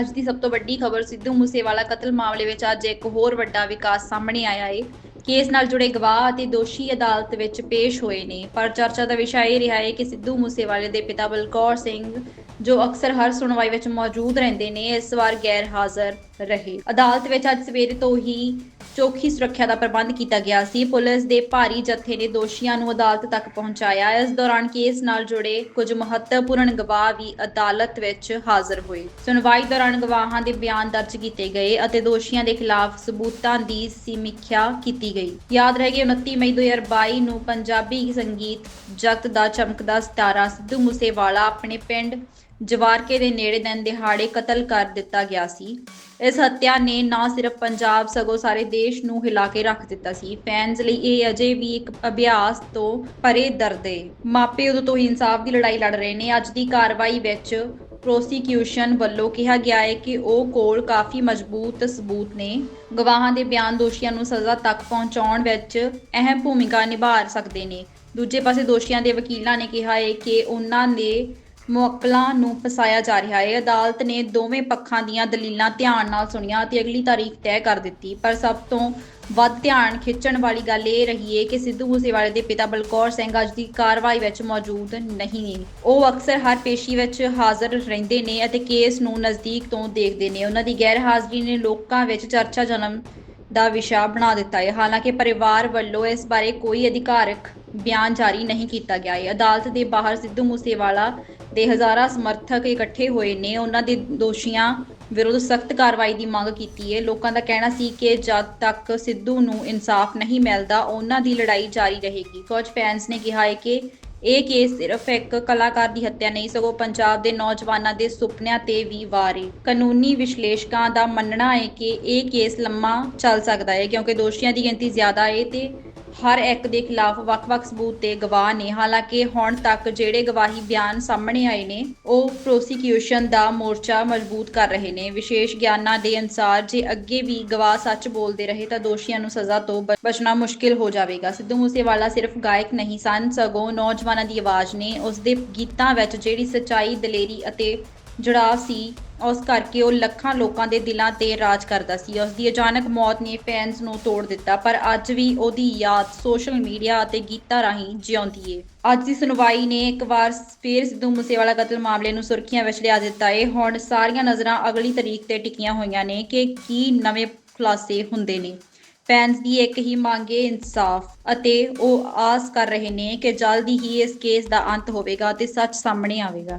ਅੱਜ ਦੀ ਸਭ ਤੋਂ ਵੱਡੀ ਖਬਰ ਸਿੱਧੂ ਮੂਸੇਵਾਲਾ ਕਤਲ ਮਾਮਲੇ ਵਿੱਚ ਅੱਜ ਇੱਕ ਹੋਰ ਵੱਡਾ ਵਿਕਾਸ ਸਾਹਮਣੇ ਆਇਆ ਹੈ ਕੇਸ ਨਾਲ ਜੁੜੇ ਗਵਾਹ ਅਤੇ ਦੋਸ਼ੀ ਅਦਾਲਤ ਵਿੱਚ ਪੇਸ਼ ਹੋਏ ਨੇ। ਪਰ ਚਰਚਾ ਦਾ ਵਿਸ਼ਾ ਇਹ ਰਿਹਾ ਹੈ ਕਿ ਸਿੱਧੂ ਮੂਸੇਵਾਲੇ ਦੇ ਪਿਤਾ ਬਲਕੌਰ ਸਿੰਘ, ਜੋ ਅਕਸਰ ਹਰ ਸੁਣਵਾਈ ਵਿੱਚ ਮੌਜੂਦ ਰਹਿੰਦੇ ਨੇ, ਇਸ ਵਾਰ ਗੈਰ ਹਾਜ਼ਰ ਰਹੇ। ਅਦਾਲਤ ਵਿੱਚ ਅੱਜ ਸਵੇਰੇ ਤੋਂ ਹੀ ਚੌਖੀ ਸੁਰੱਖਿਆ ਦਾ ਪ੍ਰਬੰਧ ਕੀਤਾ ਗਿਆ ਸੀ। ਪੁਲਿਸ ਦੇ ਭਾਰੀ ਜੱਥੇ ਨੇ ਦੋਸ਼ੀਆਂ ਨੂੰ ਅਦਾਲਤ ਤੱਕ ਪਹੁੰਚਾਇਆ। ਇਸ ਦੌਰਾਨ ਕੇਸ ਨਾਲ ਜੁੜੇ ਕੁਝ ਮਹੱਤਵਪੂਰਨ ਗਵਾਹ ਵੀ ਅਦਾਲਤ ਵਿੱਚ ਹਾਜ਼ਰ ਹੋਏ। ਸੁਣਵਾਈ ਦੌਰਾਨ ਗਵਾਹਾਂ ਦੇ ਬਿਆਨ ਦਰਜ ਕੀਤੇ ਗਏ ਅਤੇ ਦੋਸ਼ੀਆਂ ਦੇ ਖਿਲਾਫ ਸਬੂਤਾਂ ਦੀ ਸਮੀਖਿਆ ਕੀਤੀ ਗਈ। ਯਾਦ ਰਹੇ ਕਿ 29 ਮਈ 2022 ਨੂੰ ਪੰਜਾਬੀ ਸੰਗੀਤ ਜਗਤ ਦਾ ਚਮਕਦਾ ਸਿਤਾਰਾ ਸਿੱਧੂ ਮੂਸੇਵਾਲਾ ਆਪਣੇ ਪਿੰਡ ਜਵਾਰਕੇ ਦੇ ਨੇੜੇ ਦਿਨ ਦਿਹਾੜੇ ਕਤਲ ਕਰ ਦਿੱਤਾ ਗਿਆ ਸੀ। ਇਸ ਹੱਤਿਆ ਨੇ ਨਾ ਸਿਰਫ ਪੰਜਾਬ, ਸਗੋਂ ਸਾਰੇ ਦੇਸ਼ ਨੂੰ ਹਿਲਾ ਕੇ ਰੱਖ ਦਿੱਤਾ ਸੀ। ਫੈਨਸ ਲਈ ਇਹ ਅਜੇ ਵੀ ਇੱਕ ਅਭਿਆਸ ਤੋਂ ਪਰੇ ਦਰਦ ਹੈ ਮਾਪੇ ਉਦੋਂ ਤੋਂ ਇਨਸਾਫ ਦੀ ਲੜਾਈ ਲੜ ਰਹੇ ਨੇ। ਅੱਜ ਦੀ ਕਾਰਵਾਈ ਵਿੱਚ ਪ੍ਰੋਸੀਕਿਊਸ਼ਨ ਵੱਲੋਂ ਕਿਹਾ ਗਿਆ ਹੈ ਕਿ ਉਹ ਕੋਲ ਕਾਫੀ ਮਜ਼ਬੂਤ ਸਬੂਤ ਨੇ। ਗਵਾਹਾਂ ਦੇ ਬਿਆਨ ਦੋਸ਼ੀਆਂ ਨੂੰ ਸਜ਼ਾ ਤੱਕ ਪਹੁੰਚਾਉਣ ਵਿੱਚ ਅਹਿਮ ਭੂਮਿਕਾ ਨਿਭਾ ਸਕਦੇ ਨੇ। ਦੂਜੇ ਪਾਸੇ ਦੋਸ਼ੀਆਂ ਦੇ ਵਕੀਲਾਂ ਨੇ ਕਿਹਾ ਹੈ ਕਿ ਉਹਨਾਂ ਦੇ ਮੁਅੱਕਲਾਂ ਨੂੰ ਫਸਾਇਆ ਜਾ ਰਿਹਾ ਹੈ। ਅਦਾਲਤ ਨੇ ਦੋਵੇਂ ਪੱਖਾਂ ਦੀਆਂ ਦਲੀਲਾਂ ਧਿਆਨ ਨਾਲ ਸੁਣੀਆਂ ਅਤੇ ਅਗਲੀ ਤਾਰੀਖ ਤੈਅ ਕਰ ਦਿੱਤੀ। ਪਰ ਸਭ ਤੋਂ ਵੱਧ ਧਿਆਨ ਖਿੱਚਣ ਵਾਲੀ ਗੱਲ ਇਹ ਰਹੀ ਹੈ ਕਿ ਸਿੱਧੂ ਮੂਸੇਵਾਲੇ ਦੇ ਪਿਤਾ ਬਲਕੌਰ ਸਿੰਘ ਅੱਜ ਦੀ ਕਾਰਵਾਈ ਵਿੱਚ ਮੌਜੂਦ ਨਹੀਂ ਨੇ। ਉਹ ਅਕਸਰ ਹਰ ਪੇਸ਼ੀ ਵਿੱਚ ਹਾਜ਼ਰ ਰਹਿੰਦੇ ਨੇ ਅਤੇ ਕੇਸ ਨੂੰ ਨਜ਼ਦੀਕ ਤੋਂ ਦੇਖਦੇ ਨੇ। ਉਹਨਾਂ ਦੀ ਗੈਰ ਹਾਜ਼ਰੀ ਨੇ ਲੋਕਾਂ ਵਿੱਚ ਚਰਚਾ ਜਨਮ ਦਾ ਵਿਸ਼ਾ ਬਣਾ ਦਿੱਤਾ ਹੈ। ਹਾਲਾਂਕਿ ਪਰਿਵਾਰ ਵੱਲੋਂ ਇਸ ਬਾਰੇ ਕੋਈ ਅਧਿਕਾਰਕ ਬਿਆਨ ਜਾਰੀ ਨਹੀਂ ਕੀਤਾ ਗਿਆ ਹੈ। ਅਦਾਲਤ ਦੇ ਬਾਹਰ ਸਿੱਧੂ ਮੂਸੇਵਾਲਾ ਦੇ ਹਜ਼ਾਰਾਂ ਸਮਰਥਕ ਇਕੱਠੇ ਹੋਏ ਨੇ। ਉਹਨਾਂ ਦੇ ਦੋਸ਼ੀਆਂ ਵਿਰੁੱਧ ਸਖਤ ਕਾਰਵਾਈ ਦੀ ਮੰਗ ਕੀਤੀ ਹੈ। ਲੋਕਾਂ ਦਾ ਕਹਿਣਾ ਸੀ ਕਿ ਜਦ ਤੱਕ ਸਿੱਧੂ ਨੂੰ ਇਨਸਾਫ ਨਹੀਂ ਮਿਲਦਾ, ਉਹਨਾਂ ਦੀ ਲੜਾਈ ਜਾਰੀ ਰਹੇਗੀ। ਕੁਝ ਫੈਨਸ ਨੇ ਕਿਹਾ ਹੈ ਕਿ ਇਹ ਕੇਸ ਸਿਰਫ ਇੱਕ ਕਲਾਕਾਰ ਦੀ ਹੱਤਿਆ ਨਹੀਂ, ਸਗੋਂ ਪੰਜਾਬ ਦੇ ਨੌਜਵਾਨਾਂ ਦੇ ਸੁਪਨਿਆਂ ਤੇ ਵੀ ਵਾਰ ਹੈ ਕਾਨੂੰਨੀ ਵਿਸ਼ਲੇਸ਼ਕਾਂ ਦਾ ਮੰਨਣਾ ਹੈ ਕਿ ਇਹ ਕੇਸ ਲੰਮਾ ਚੱਲ ਸਕਦਾ ਹੈ, ਕਿਉਂਕਿ ਦੋਸ਼ੀਆਂ ਦੀ ਗਿਣਤੀ ਜ਼ਿਆਦਾ ਹੈ ਤੇ ਹਰ ਇੱਕ ਦੇ ਖਿਲਾਫ ਵੱਖ-ਵੱਖ ਸਬੂਤ ਤੇ ਗਵਾਹ ਨੇ। ਹਾਲਾਂਕਿ ਹੁਣ ਤੱਕ ਜਿਹੜੇ ਗਵਾਹੀ ਬਿਆਨ ਸਾਹਮਣੇ ਆਏ ਨੇ, ਉਹ ਪ੍ਰੋਸੀਕਿਊਸ਼ਨ ਦਾ ਮੋਰਚਾ ਮਜ਼ਬੂਤ ਕਰ ਰਹੇ ਨੇ। ਵਿਸ਼ੇਸ਼ ਗਿਆਨਾਂ ਦੇ ਅਨਸਾਰ ਜੇ ਅੱਗੇ ਵੀ ਗਵਾਹ ਸੱਚ ਬੋਲਦੇ ਰਹੇ ਤਾਂ ਦੋਸ਼ੀਆਂ ਨੂੰ ਸਜ਼ਾ ਤੋਂ ਬ- ਬਚਣਾ ਮੁਸ਼ਕਿਲ ਹੋ ਜਾਵੇਗਾ। ਸਿੱਧੂ ਮੂਸੇਵਾਲਾ ਸਿਰਫ ਗਾਇਕ ਨਹੀਂ ਸਨ, ਸਗੋਂ ਨੌਜਵਾਨਾਂ ਦੀ ਆਵਾਜ਼ ਨੇ ਉਸ ਦੇ ਗੀਤਾਂ ਵਿੱਚ ਜਿਹੜੀ ਸੱਚਾਈ, ਦਲੇਰੀ ਅਤੇ ਜੁੜਾਵ ਸੀ ਉਸ ਕਰਕੇ ਉਹ ਲੱਖਾਂ ਲੋਕਾਂ ਦੇ ਦਿਲਾਂ ਤੇ ਰਾਜ ਕਰਦਾ ਸੀ। ਉਸ ਦੀ ਅਚਾਨਕ ਮੌਤ ਨੇ ਫੈਨਸ ਨੂੰ ਤੋੜ ਦਿੱਤਾ, ਪਰ ਅੱਜ ਵੀ ਉਹਦੀ ਯਾਦ ਸੋਸ਼ਲ ਮੀਡੀਆ ਅਤੇ ਗੀਤਾਂ ਰਾਹੀਂ ਜਿਉਂਦੀ ਏ। ਅੱਜ ਦੀ ਸੁਣਵਾਈ ਨੇ ਇੱਕ ਵਾਰ ਫੇਰ ਸਿੱਧੂ ਮੂਸੇਵਾਲਾ ਕਤਲ ਮਾਮਲੇ ਨੂੰ ਸੁਰਖੀਆਂ ਵਿੱਚ ਲਿਆ ਦਿੱਤਾ ਏ। ਹੁਣ ਸਾਰੀਆਂ ਨਜ਼ਰਾਂ ਅਗਲੀ ਤਰੀਕ ਤੇ ਟਿਕੀਆਂ ਹੋਈਆਂ ਨੇ ਕਿ ਕੀ ਨਵੇਂ ਖੁਲਾਸੇ ਹੁੰਦੇ ਨੇ। ਫੈਨਸ ਦੀ ਇੱਕ ਹੀ ਮੰਗ ਹੈ ਇਨਸਾਫ ਅਤੇ ਉਹ ਆਸ ਕਰ ਰਹੇ ਨੇ ਕਿ ਜਲਦੀ ਹੀ ਇਸ ਕੇਸ ਦਾ ਅੰਤ ਹੋਵੇਗਾ ਅਤੇ ਸੱਚ ਸਾਹਮਣੇ ਆਵੇਗਾ।